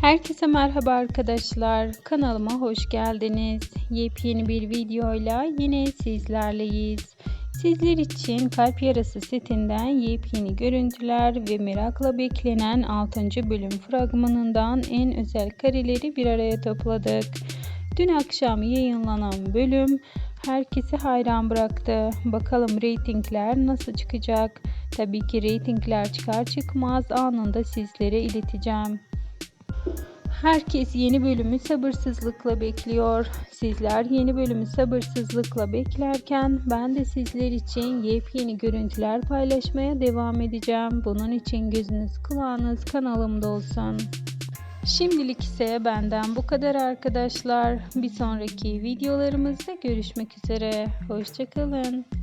Herkese merhaba arkadaşlar. Kanalıma hoş geldiniz. Yepyeni bir videoyla yine sizlerleyiz. Sizler için Kalp Yarası setinden yepyeni görüntüler ve merakla beklenen 6. bölüm fragmanından en özel kareleri bir araya topladık. Dün akşam yayınlanan bölüm herkesi hayran bıraktı. Bakalım reytingler nasıl çıkacak? Tabii ki reytingler çıkar çıkmaz anında sizlere ileteceğim. Herkes yeni bölümü sabırsızlıkla bekliyor. Sizler yeni bölümü sabırsızlıkla beklerken ben de sizler için yepyeni görüntüler paylaşmaya devam edeceğim. Bunun için gözünüz kulağınız kanalımda olsun. Şimdilik ise benden bu kadar arkadaşlar. Bir sonraki videolarımızda görüşmek üzere. Hoşçakalın.